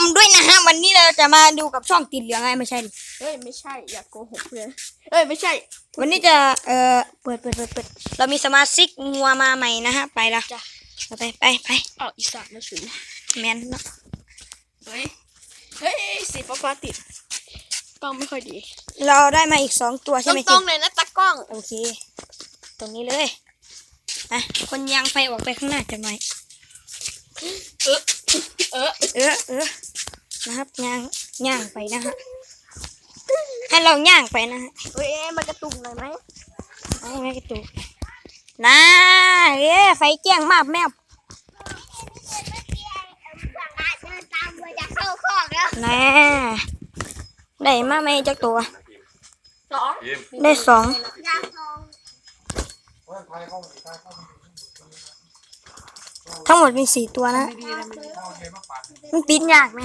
มด้วยนะฮะวันนี้เราจะมาดูกับช่องติดเหลืองไงไม่ใช่ดิเอ้ยไม่ใช่อย่าโกหกเพื่อนเอ้ยไม่ใช่ วันนี้จะเอ่อเปิดเปิดเปิดเปิดเรามีสมาชิกงัวมาใหม่นะฮะไปละจ้ะเอาไปไปไปออกอีสานมาสูแมนเนาะเฮ้ยเฮ้ยสีฟ้าฟ้าติดกล้องไม่ค่อยดี เราได้มาอีกสองตัวใช่ไหมตทีรงๆเลยนะตากล้องโอเค ตรงนี้เลยอะคนยางไฟออกไปข้างหน้าจะหน่อยเออเออเออเออ นะครับย่างย่างไปนะฮะให้เราย่างไปนะฮะเฮ้ยมากระตุกหน่อยไหมเอาไม่กระตุกนะเอ้ไฟแจ้งมากแมวนะได้มาไหมจักตัวสองได้สองทั้งหมดมีสี่ตัวนะมันปิดยากแม่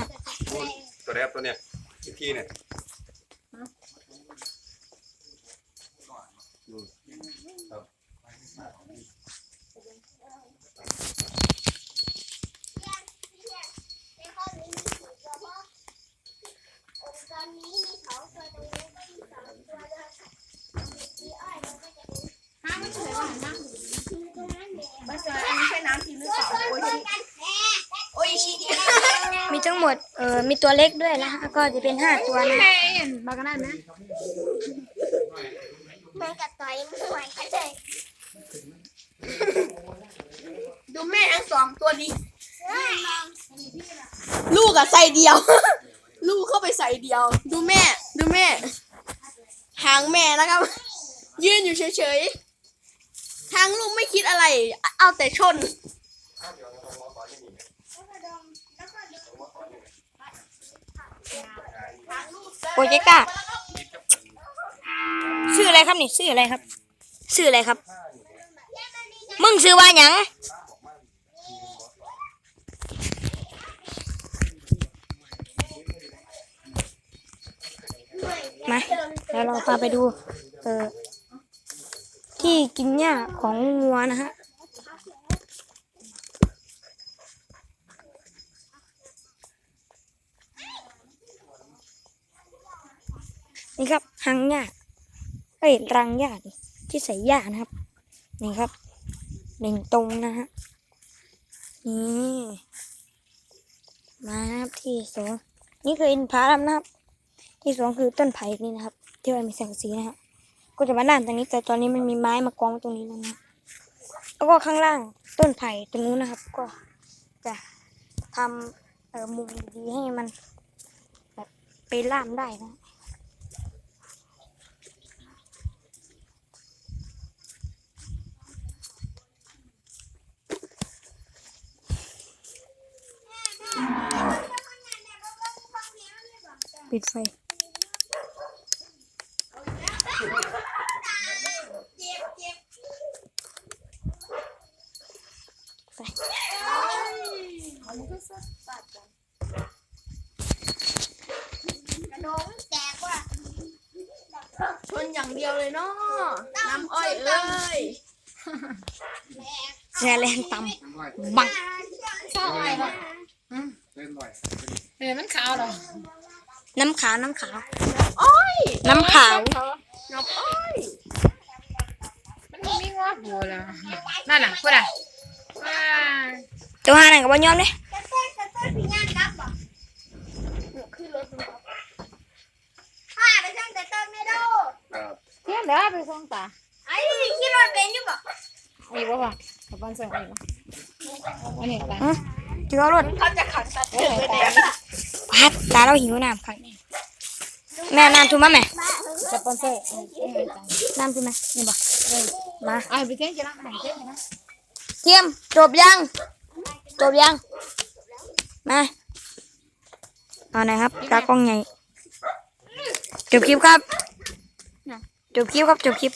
ตัวแรกตัวเนี้ยอีกทีเนี่ยไม่ใช่อันนี้ใช่น้ำทีหรือเปล่าโอ้ยโอ้ยชี มีทั้ง หมด เออมีตัวเล็กด้วยนะฮะก็จะเป็นห้าตัวนะบากันได้ไหมมันกับต่อยมันไหวกันเลยดูแม่ทั้งสองตัวดีลูกอะใส่เดียว ลูกเข้าไปใส่เดียว ดูแม่ ดูแม่ หางแม่นะครับ ยืนอยู่เฉยๆทางลูกไม่คิดอะไร เอาแต่ชน โปรเจก้าชื่ออะไรครับนี่ชื่ออะไรครับชื่ออะไรครับ มึงชื่อว่าหยังมาแล้วเราพาไปดู เออที่กินหญ้าของงัวนะฮะ นี่ครับหางหญ้าเอ้ยรังหญ้าที่ใส่หญ้านะครับ นี่ครับหนึ่งตรงนะฮะนี่มาครับที่สองนี่คืออินทผลัมนะครับ ที่สองคือต้นไผ่นี่นะครับ ที่มันมีแสงสีนะฮะก็จะมาด้านตรงนี้ แต่ตอนนี้มันมีไม้มากองตรงนี้แล้วนะแล้วก็ข้างล่างต้นไผ่ตรงนู้นนะครับ ก็จะทำเอ่อมุมดีให้มันแบบไปล่ามได้นะ ปิดไฟกระโดงแตกว่ะชนอย่างเดียวเลยเนาะน้ำอ้อยเอ้ยแชร์แรงต่ำบังชอบอะไรวะเล่นหน่อยเออมันขาวเหรอ น้ำขาวน้ำขาวอ้อยน้ำขาวน้ำอ้อยมันบ่มีงอหัวเหรอนั่นน่ะพูดอะว้าตัวหาหนังกับว่ายอมเลยกระเต้นกระเต้นพี่ย่างกลับบ่ขึ้นรถดูครับข้าไปช่างแต่ต้นไม่ดูครับเที่ยงเด้อไปส่งตาไอ้ขี่รถเป็นอยู่บ่อีกบ่วะกับบ้านส่งอีกบ่อันนี้ตาอื้อถือเอารถเขาจะขังสัตว์เอ้ยตาพัดตาเราหิวน้ำค่ะ แม่น้ำทุ่มมาแม่สปอนเซอร์เอ้ยตาน้ำทุ่มมานี่บอกมาเอาไปเที่ยงจะรักไหนเที่ยงนะเทียมจบยังจบยังมาเอาหน่อยครับตากล้องใหญ่จบคลิปครับจบคลิปครับจบคลิป